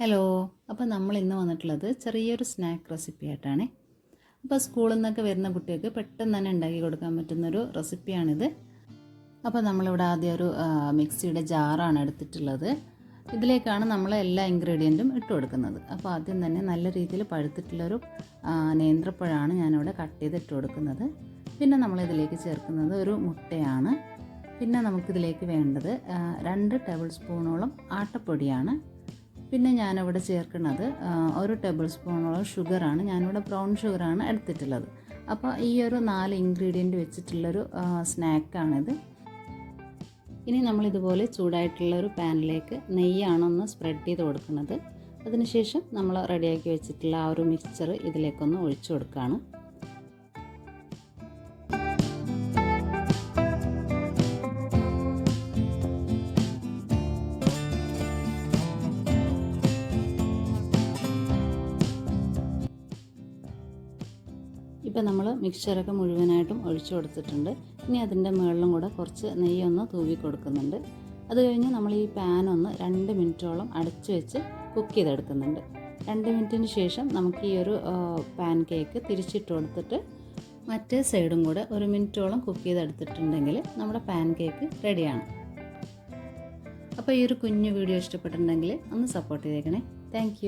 Hello. അപ്പോൾ നമ്മൾ ഇന്ന് വന്നിട്ടുള്ളത് ചെറിയൊരു സ്നാക്ക് റെസിപ്പി ആയിട്ടാണ്. അപ്പോൾ സ്കൂളിൽ നിന്നൊക്കെ വരുന്ന കുട്ടികൾക്ക് പെട്ടെന്ന് തന്നെ ഉണ്ടാക്കി കൊടുക്കാൻ പറ്റുന്നൊരു റെസിപ്പിയാണിത് അപ്പോൾ നമ്മളിവിടെ ആദ്യം ഒരു മിക്സിയുടെ ജാറാണ് എടുത്തിട്ടുള്ളത്. ഇതിലേക്കാണ് നമ്മൾ എല്ലാ ഇൻഗ്രീഡിയന്റും ഇട്ട് കൊടുക്കുന്നത്. അപ്പോൾ ആദ്യം തന്നെ നല്ല രീതിയിൽ പഴുത്തിട്ടുള്ളൊരു നേന്ത്രപ്പഴമാണ് ഞാനിവിടെ കട്ട് ചെയ്ത് ഇട്ട് കൊടുക്കുന്നത്. പിന്നെ നമ്മളിതിലേക്ക് ചേർക്കുന്നത് ഒരു മുട്ടയാണ്. പിന്നെ നമുക്കിതിലേക്ക് വേണ്ടത് രണ്ട് ടേബിൾ സ്പൂണോളം ആട്ടപ്പൊടിയാണ്. പിന്നെ ഞാനിവിടെ ചേർക്കുന്നത് ഒരു ടേബിൾ സ്പൂണോളം ഷുഗറാണ് ഞാനിവിടെ ബ്രൗൺ ഷുഗറാണ് എടുത്തിട്ടുള്ളത്. അപ്പോൾ ഈ ഒരു നാല് ഇൻഗ്രീഡിയന്റ് വെച്ചിട്ടുള്ളൊരു സ്നാക്കാണിത് ഇനി നമ്മളിതുപോലെ ചൂടായിട്ടുള്ള ഒരു പാനിലേക്ക് നെയ്യാണൊന്ന് സ്പ്രെഡ് ചെയ്ത് കൊടുക്കുന്നത്. അതിനുശേഷം നമ്മൾ റെഡിയാക്കി വെച്ചിട്ടുള്ള ആ ഒരു മിക്സ്ചർ ഇതിലേക്കൊന്ന് ഒഴിച്ചു കൊടുക്കുകയാണ് ഇപ്പം നമ്മൾ മിക്സ്ചറൊക്കെ മുഴുവനായിട്ടും ഒഴിച്ചു കൊടുത്തിട്ടുണ്ട്. ഇനി അതിന്റെ മുകളിലും കൂടെ കുറച്ച് നെയ്യൊന്ന് തൂവി കൊടുക്കുന്നുണ്ട്. അത് കഴിഞ്ഞ് നമ്മൾ ഈ പാൻ ഒന്ന് രണ്ട് മിനിറ്റോളം അടച്ചു വെച്ച് കുക്ക് ചെയ്തെടുക്കുന്നുണ്ട്. രണ്ട് മിനിറ്റിന് ശേഷം നമുക്ക് ഈ ഒരു പാൻ കേക്ക് തിരിച്ചിട്ട് കൊടുത്തിട്ട് മറ്റേ സൈഡും കൂടെ ഒരു മിനിറ്റോളം കുക്ക് ചെയ്തെടുത്തിട്ടുണ്ടെങ്കിൽ നമ്മുടെ പാൻ കേക്ക് റെഡിയാണ് അപ്പോൾ ഈ ഒരു കുഞ്ഞു വീഡിയോ ഇഷ്ടപ്പെട്ടിട്ടുണ്ടെങ്കിൽ ഒന്ന് സപ്പോർട്ട് ചെയ്തേക്കണേ. താങ്ക്